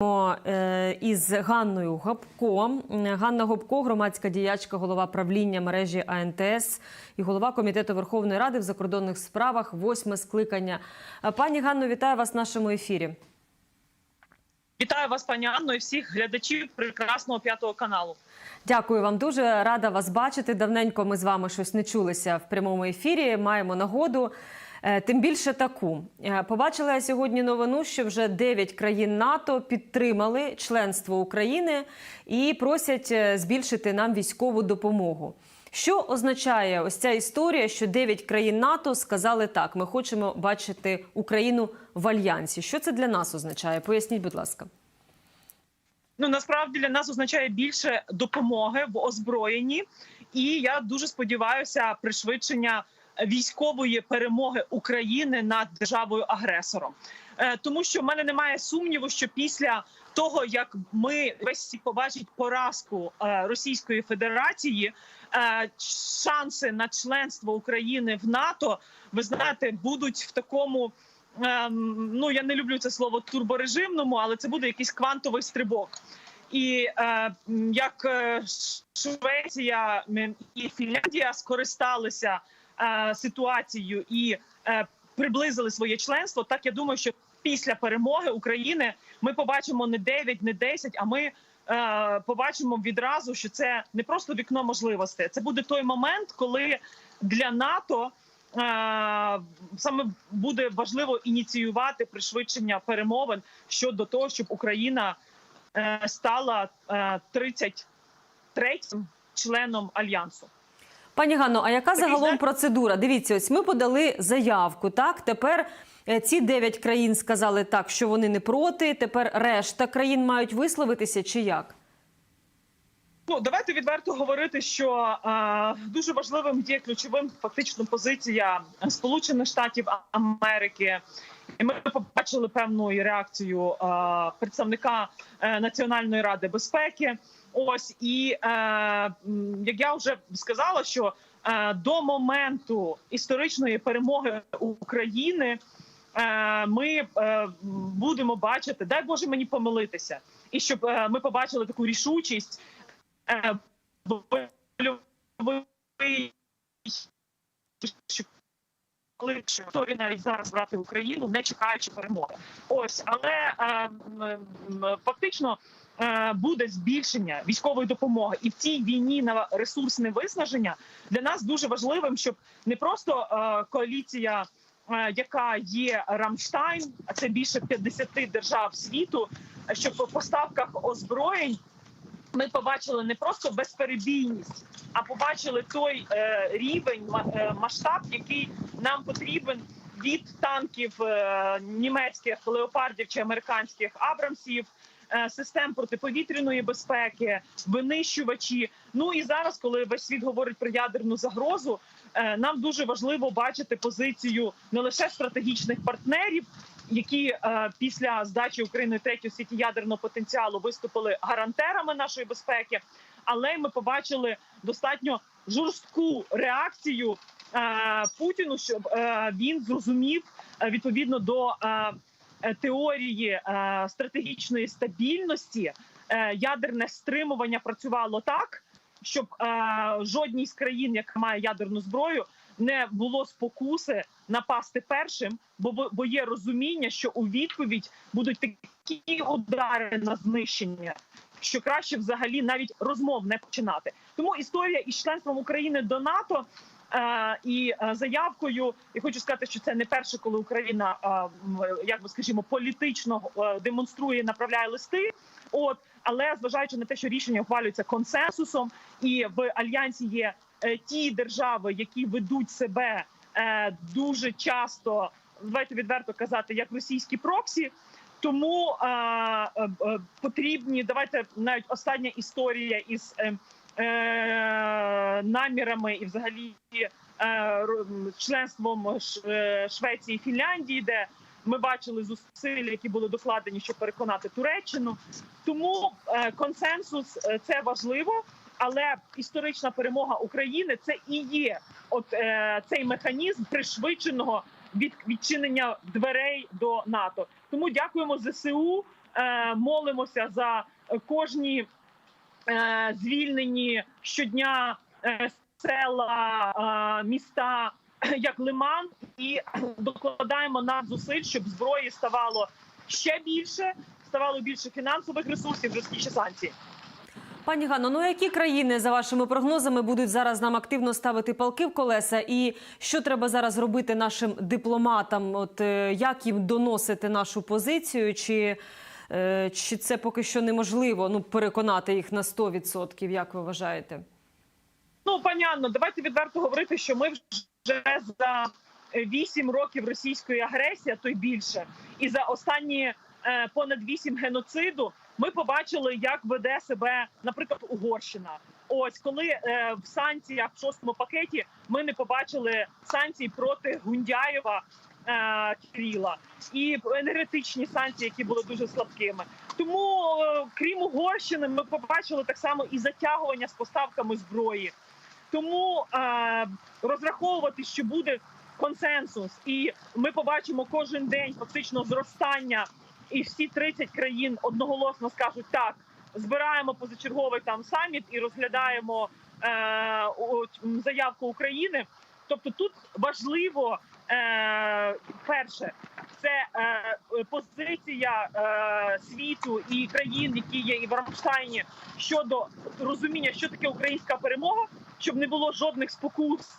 е, із Ганною Гопко. Ганна Гопко, громадська діячка, голова правління мережі АНТС і голова комітету Верховної Ради в закордонних справах, восьме скликання. Е, Пані Ганно, вітаю вас в нашому ефірі. Вітаю вас, пані Анно, і всіх глядачів прекрасного п'ятого каналу. Дякую вам дуже рада вас бачити. Давненько ми з вами щось не чулися в прямому ефірі. Маємо нагоду. Е, Тим більше таку Е, побачила я сьогодні новину, що вже 9 країн НАТО підтримали членство України і просять е, збільшити нам військову допомогу. Що означає ось ця історія, що 9 країн НАТО сказали так: ми хочемо бачити Україну в альянсі. Що це для нас означає? Поясніть, будь ласка. Ну насправді для нас означає більше допомоги в озброєнні, і я дуже сподіваюся пришвидшення військової перемоги України над державою агресором, Е, тому що в мене немає сумніву, що після того як ми весь світ побачить поразку е, Російської Федерації, е, шанси на членство України в НАТО, ви знаєте, будуть в такому. ем, Ну я не люблю це слово турборежимному, але це буде якийсь квантовий стрибок. І е, як Швеція і Фінляндія скористалися е, ситуацією і е, приблизили своє членство, так я думаю, що після перемоги України ми побачимо не 9, не 10, а ми е, побачимо відразу, що це не просто вікно можливостей. Це буде той момент, коли для НАТО. Саме буде важливо ініціювати пришвидшення перемовин щодо того, щоб Україна стала е, 33-м членом альянсу. Пані Ганно, а яка загалом процедура? Дивіться, ось ми подали заявку. Так, тепер е, ці дев'ять країн сказали так, що вони не проти. Тепер решта країн мають висловитися чи як? Ну давайте відверто говорити, що е, дуже важливим є ключовим фактично позиція Сполучених Штатів Америки. І ми побачили певну реакцію е, представника е, Національної ради безпеки. Ось і е, як я вже сказала, що до моменту історичної перемоги України ми будемо бачити, дай Боже мені помилитися, і щоб ми побачили таку рішучість. е, коли готові навіть зараз брати Україну, не чекаючи перемоги. Ось, але е, м, м, фактично е, буде збільшення військової допомоги, і в цій війні на ресурсне виснаження для нас дуже важливим, щоб не просто е, коаліція. е, Яка є Рамштайн, а це більше 50 держав світу, щоб по поставках озброєнь ми побачили не просто безперебійність, а побачили той е, рівень е, масштаб, який нам потрібен від танків е, німецьких леопардів чи американських абрамсів. Е, Систем протиповітряної безпеки, винищувачі. Ну і зараз, коли весь світ говорить про ядерну загрозу, е, нам дуже важливо бачити позицію не лише стратегічних партнерів, які е, після здачі України третього світі ядерного потенціалу виступили гарантерами нашої безпеки, але ми побачили достатньо жорстку реакцію е, Путіну, щоб е, він зрозумів е, відповідно до е, теорії е, стратегічної стабільності. е, Ядерне стримування працювало так, щоб е, жодній з країн, яка має ядерну зброю, не було спокуси напасти першим, бо- бо є розуміння, що у відповідь будуть такі удари на знищення, що краще взагалі навіть розмов не починати. Тому історія із членством України до НАТО. Е, І е, заявкою, і хочу сказати, що це не перше, коли Україна, е, як би скажімо, політично демонструє, направляє листи. От але зважаючи на те, що рішення ухвалюється консенсусом, і в альянсі є ті держави, які ведуть себе дуже часто, давайте відверто казати, як російські проксі. Тому е, е, потрібні давайте навіть остання історія із е, намірами і взагалі е, членством е, Швеції і Фінляндії, де ми бачили зусилля, які були докладені, щоб переконати Туреччину. Тому е, консенсус е, це важливо. Але історична перемога України це і є от е, цей механізм пришвидшеного від відчинення дверей до НАТО. Тому дякуємо ЗСУ. е, молимося за кожні е, звільнені щодня е, села, е, міста, як Лиман, і докладаємо надзусиль, щоб зброї ставало ще більше, ставало більше фінансових ресурсів, жорсткіші санкції. Пані Ганно, ну які країни за вашими прогнозами будуть зараз нам активно ставити палки в колеса? І що треба зараз робити нашим дипломатам? От е, як їм доносити нашу позицію? Чи, е, чи це поки що неможливо ну переконати їх на 100%? Як ви вважаєте? Ну, пані Анно, давайте відверто говорити, що ми вже за вісім років російської агресії, а то й більше, і за останні е, понад вісім геноциду ми побачили, як веде себе, наприклад, Угорщина. Ось коли е, в санкціях в шостому пакеті ми не побачили санкцій проти Гундяєва е, Кирила і енергетичні санкції, які були дуже слабкими. Тому, е, крім Угорщини, ми побачили так само і затягування з поставками зброї. Тому е, розраховувати, що буде консенсус, і ми побачимо кожен день фактично зростання, і всі 30 країн одноголосно скажуть так. Збираємо позачерговий там саміт і розглядаємо е, заявку України. Тобто, тут важливо е, перше, це е, позиція е, світу і країн, які є і в Рамштайні щодо розуміння, що таке українська перемога, щоб не було жодних спокус,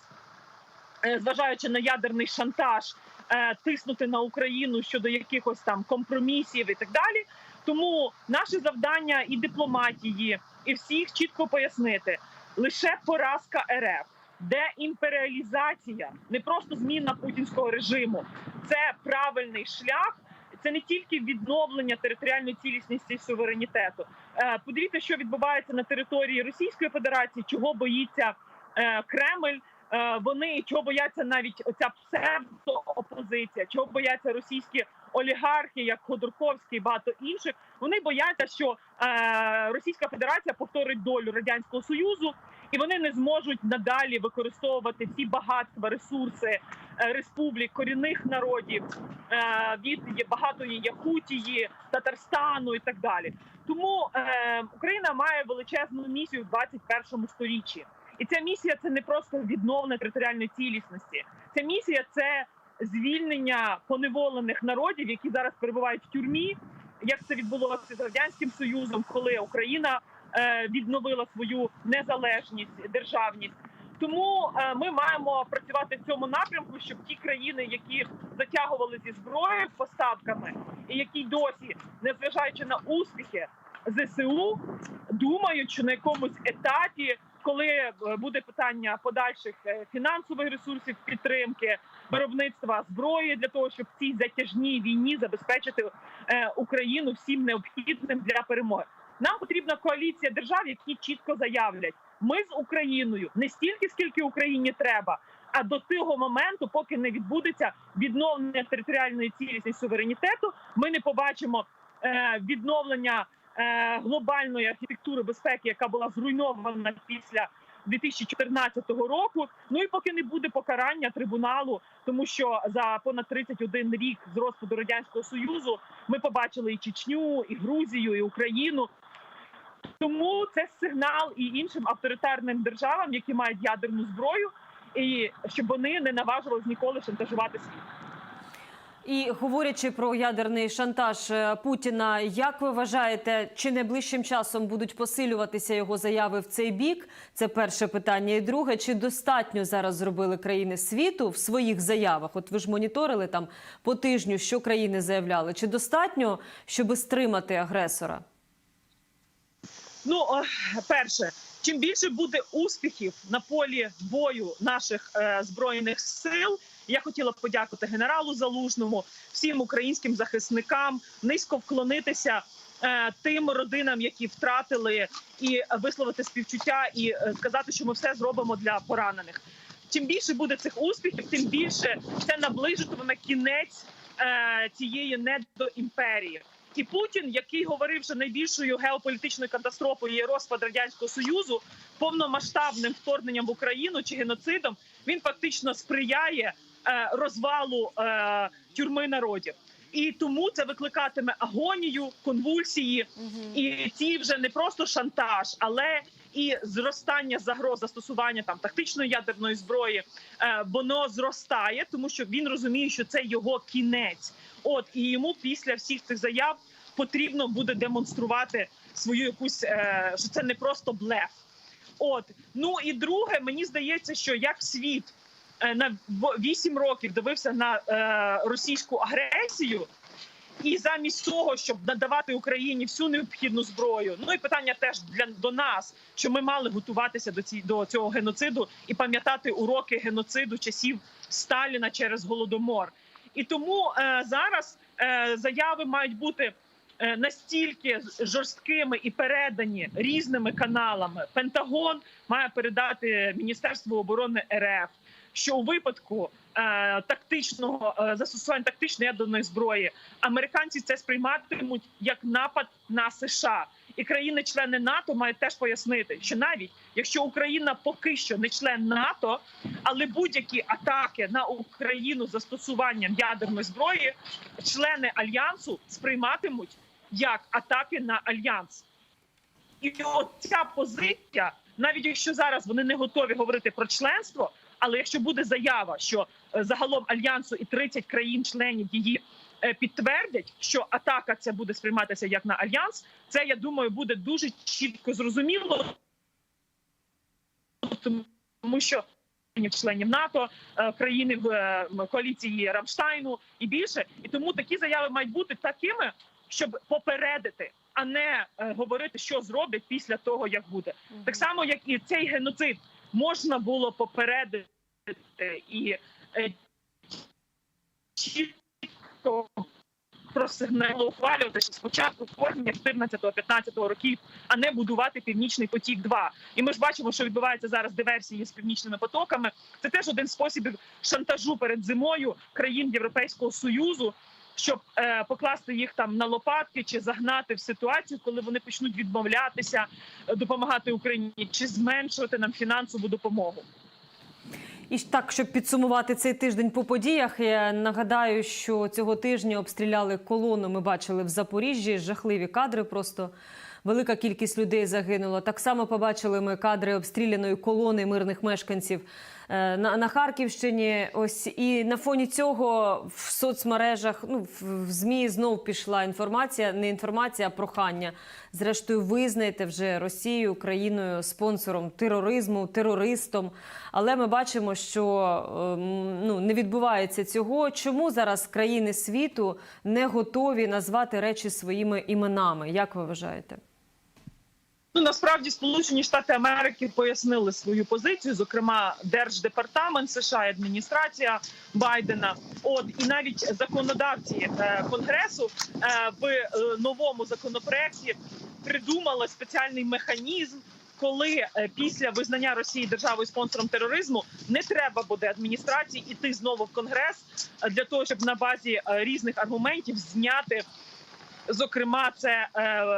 е, зважаючи на ядерний шантаж, е, тиснути на Україну щодо якихось там компромісів і так далі. Тому наше завдання і дипломатії, і всіх чітко пояснити лише поразка РФ, деімперіалізація, не просто зміна путінського режиму, це правильний шлях. Це не тільки відновлення територіальної цілісності і суверенітету. Е, Подивіться, що відбувається на території Російської Федерації, чого боїться е, Кремль. Е, Вони чого бояться навіть оця псевдоопозиція, чого бояться російські олігархи, як Ходорковський, і багато інших. Вони бояться, що Російська Федерація повторить долю радянського союзу, і вони не зможуть надалі використовувати всі багатства, ресурси е, республік, корінних народів е, від багатої Якутії, Татарстану і так далі. Тому е, Україна має величезну місію в 21 сторіччі. І ця місія це не просто відновлення територіальної цілісності. Ця місія це звільнення поневолених народів, які зараз перебувають в тюрмі. Як це відбулося з радянським союзом, коли Україна відновила свою незалежність, державність. Тому е, ми маємо працювати в цьому напрямку, щоб ті країни, які затягували зі зброєю поставками, і які досі, незважаючи на успіхи ЗСУ, думають, що на якомусь етапі, коли е, буде питання подальших е, фінансових ресурсів підтримки, виробництва зброї для того, щоб в цій затяжній війні забезпечити е, Україну всім необхідним для перемоги. Нам потрібна коаліція держав, які чітко заявлять: ми з Україною не стільки, скільки Україні треба. А до того моменту, поки не відбудеться відновлення територіальної цілісності суверенітету, ми не побачимо е, відновлення е, глобальної архітектури безпеки, яка була зруйнована після 2014 року. Ну і поки не буде покарання трибуналу, тому що за понад 31 рік з розпаду радянського союзу ми побачили і Чечню, і Грузію, і Україну. Тому це сигнал і іншим авторитарним державам, які мають ядерну зброю, і щоб вони не наважувалися ніколи шантажувати світ. І говорячи про ядерний шантаж е, Путіна, як ви вважаєте, чи найближчим часом будуть посилюватися його заяви в цей бік? Це перше питання. І друге, чи достатньо зараз зробили країни світу в своїх заявах? От ви ж моніторили там по тижню, що країни заявляли? Чи достатньо, щоб стримати агресора? Ну, перше, чим більше буде успіхів на полі бою наших е, збройних сил. Я хотіла б подякувати генералу Залужному, всім українським захисникам, низько вклонитися е, тим родинам, які втратили, і висловити співчуття, і е, сказати, що ми все зробимо для поранених. Чим більше буде цих успіхів, тим більше це наближуватиме кінець е, цієї недоімперії. І Путін, який говорив, що найбільшою геополітичною катастрофою є розпад радянського союзу, повномасштабним вторгненням в Україну чи геноцидом, він фактично сприяє е, розвалу е, тюрми народів. І тому це викликатиме агонію, конвульсії, і ці вже не просто шантаж, але і зростання загроз застосування там тактичної ядерної зброї. Е, воно зростає, тому що він розуміє, що це його кінець. От і йому після всіх цих заяв потрібно буде демонструвати свою якусь, е, що це не просто блеф. От ну і друге, мені здається, що як світ е, на 8 років дивився на російську агресію. І замість того, щоб надавати Україні всю необхідну зброю, ну і питання теж для до нас, що ми мали готуватися до ці до цього геноциду і пам'ятати уроки геноциду часів Сталіна через голодомор. І тому е, зараз е, заяви мають бути е, настільки жорсткими і передані різними каналами. Пентагон має передати Міністерству оборони РФ, що у випадку тактичного е, застосування тактичної ядерної зброї американці це сприйматимуть як напад на США. І країни-члени НАТО мають теж пояснити, що навіть якщо Україна поки що не член НАТО, але будь-які атаки на Україну застосуванням ядерної зброї, члени альянсу сприйматимуть як атаки на альянс. І от ця позиція, навіть якщо зараз вони не готові говорити про членство, але якщо буде заява, що е, загалом альянсу і 30 країн-членів її е, підтвердять, що атака це буде сприйматися як на альянс, це я думаю буде дуже чітко зрозуміло, тому що членів НАТО, е, країни в коаліції Рамштайну і більше, і тому такі заяви мають бути такими, щоб попередити, а не говорити, що зроблять після того, як буде. Так само, як і цей геноцид можна було попередити і е, чітко просигнало ухвалювати ще спочатку вторгнення 14-15 років, а не будувати північний потік. 2 і ми ж бачимо, що відбувається зараз диверсії з північними потоками. Це теж один з способів шантажу перед зимою країн Європейського союзу. Щоб е, покласти їх там на лопатки чи загнати в ситуацію, коли вони почнуть відмовлятися, е, допомагати Україні, чи зменшувати нам фінансову допомогу. І так, щоб підсумувати цей тиждень по подіях, я нагадаю, що цього тижня обстріляли колону. Ми бачили в Запоріжжі жахливі кадри. Просто велика кількість людей загинула. Так само побачили ми кадри обстріляної колони мирних мешканців на, на Харківщині. Ось і на фоні цього в соцмережах, ну в, в змі знов пішла інформація, не інформація, а прохання. Зрештою, визнайте вже Росію країною спонсором тероризму, терористом. Але ми бачимо, що ем, ну не відбувається цього. Чому зараз країни світу не готові назвати речі своїми іменами? Як ви вважаєте? Ну насправді Сполучені Штати Америки пояснили свою позицію, зокрема Держдепартамент США адміністрація Байдена. От і навіть законодавці е, конгресу е, в е, новому законопроекті придумали спеціальний механізм. Коли е, після визнання Росії державою спонсором тероризму не треба буде адміністрації іти знову в конгрес е, для того, щоб на базі е, різних аргументів зняти, зокрема, це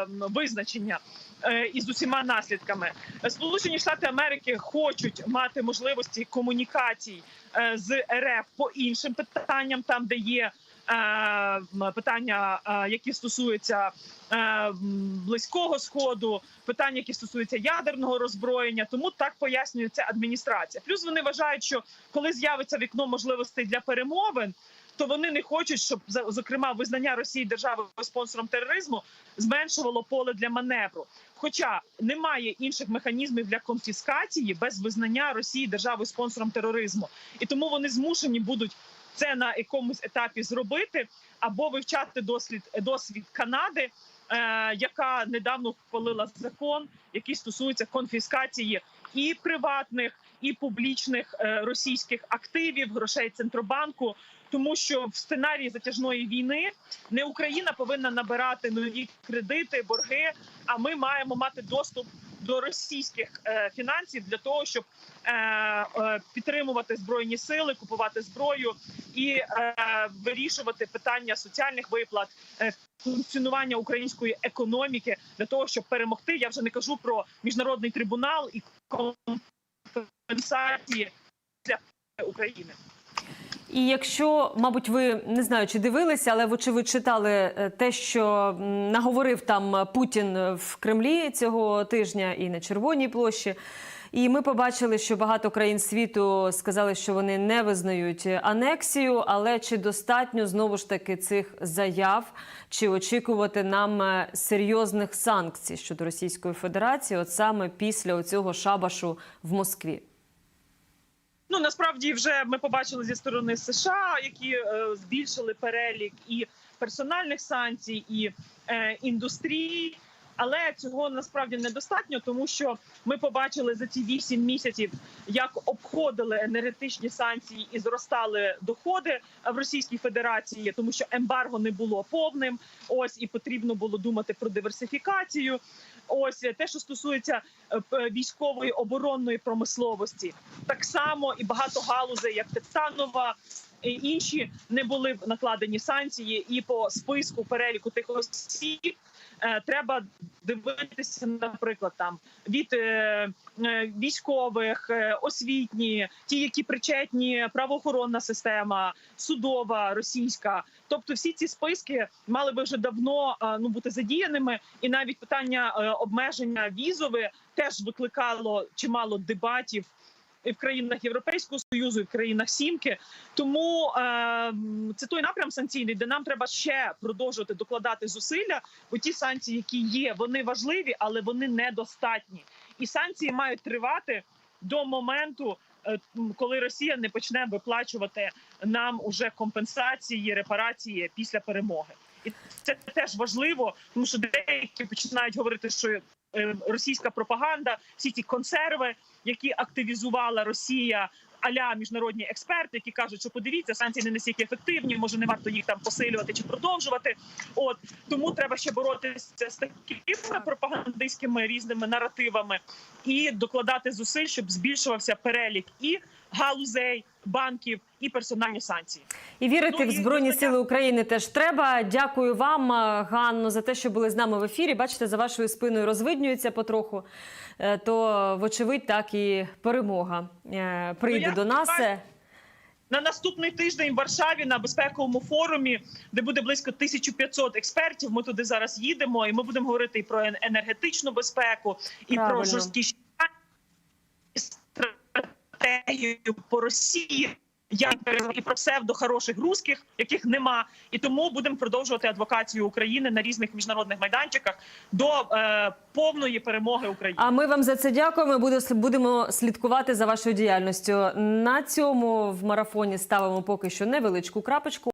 визначення із усіма наслідками. Сполучені Штати Америки хочуть мати можливості комунікацій е, з РФ по іншим питанням, там де є. е, Питання, е, які стосуються е, близького сходу, питання, які стосуються ядерного роззброєння, тому так пояснює це адміністрація. Плюс вони вважають, що коли з'явиться вікно можливостей для перемовин, то вони не хочуть, щоб зокрема визнання Росії державою спонсором тероризму зменшувало поле для маневру. Хоча немає інших механізмів для конфіскації без визнання Росії державою спонсором тероризму, і тому вони змушені будуть це на якомусь етапі зробити або вивчати дослід досвід Канади, е, яка недавно ухвалила закон, який стосується конфіскації і приватних, і публічних е, російських активів, грошей центробанку. Тому що в сценарії затяжної війни не Україна повинна набирати нові кредити, борги. А ми маємо мати доступ до російських е, фінансів для того, щоб е, е, підтримувати збройні сили, купувати зброю і вирішувати питання соціальних виплат, функціонування української економіки для того, щоб перемогти. Я вже не кажу про міжнародний трибунал і компенсації для України. І якщо, мабуть, ви не знаю, чи дивилися, але вочевидь читали е, те, що наговорив там Путін в Кремлі цього тижня і на Червоній площі. І ми побачили, що багато країн світу сказали, що вони не визнають анексію. Але чи достатньо знову ж таки цих заяв, чи очікувати нам е, серйозних санкцій щодо Російської Федерації, от саме після цього шабашу в Москві? Ну насправді вже ми побачили зі сторони США, які е, збільшили перелік і персональних санкцій, і е, індустрії. Але цього насправді недостатньо, тому що ми побачили за ці вісім місяців, як обходили енергетичні санкції і зростали доходи в Російській Федерації, тому що ембарго не було повним. Ось і потрібно було думати про диверсифікацію. Ось те, що стосується е, військової оборонної промисловості, так само і багато галузей, як титанова. І інші не були накладені санкції, і по списку переліку тих осіб треба дивитися, наприклад, там від е, е, військових, е, освітні, ті, які причетні, правоохоронна система, судова, російська. Тобто, всі ці списки мали би вже давно е, ну бути задіяними, і навіть питання е, обмеження візове теж викликало чимало дебатів. І в країнах Європейського союзу, і в країнах Сімки, тому е, це той напрям санкційний, де нам треба ще продовжувати докладати зусилля. Бо ті санкції, які є, вони важливі, але вони недостатні. І санкції мають тривати до моменту, е, коли Росія не почне виплачувати нам уже компенсації, репарації після перемоги. І це теж важливо, тому що деякі починають говорити, що е, російська пропаганда, всі ці консерви, які активізувала Росія. Аля міжнародні експерти, які кажуть, що подивіться, санкції не настільки ефективні, може не варто їх там посилювати чи продовжувати. От тому треба ще боротися з такими пропагандистськими різними наративами і докладати зусиль, щоб збільшувався перелік і галузей, банків, і персональні санкції. І вірити Ну, в Збройні визнання- Сили України теж треба. Дякую вам, е, Ганно, за те, що були з нами в ефірі. Бачите, за вашою спиною розвиднюється потроху. Е, То, вочевидь, так і перемога е, прийде Ну, до нас. На наступний тиждень в Варшаві на безпековому форумі, де буде близько 1500 експертів. Ми туди зараз їдемо, і ми будемо говорити і про енергетичну безпеку, і Правильно. про жорсткі стратегію по Росії. Я і про псевдо хороших русських, яких нема, і тому будемо продовжувати адвокацію України на різних міжнародних майданчиках до е, повної перемоги України. А ми вам за це дякуємо. Будемо слідкувати за вашою діяльністю. На цьому в марафоні ставимо поки що невеличку крапочку.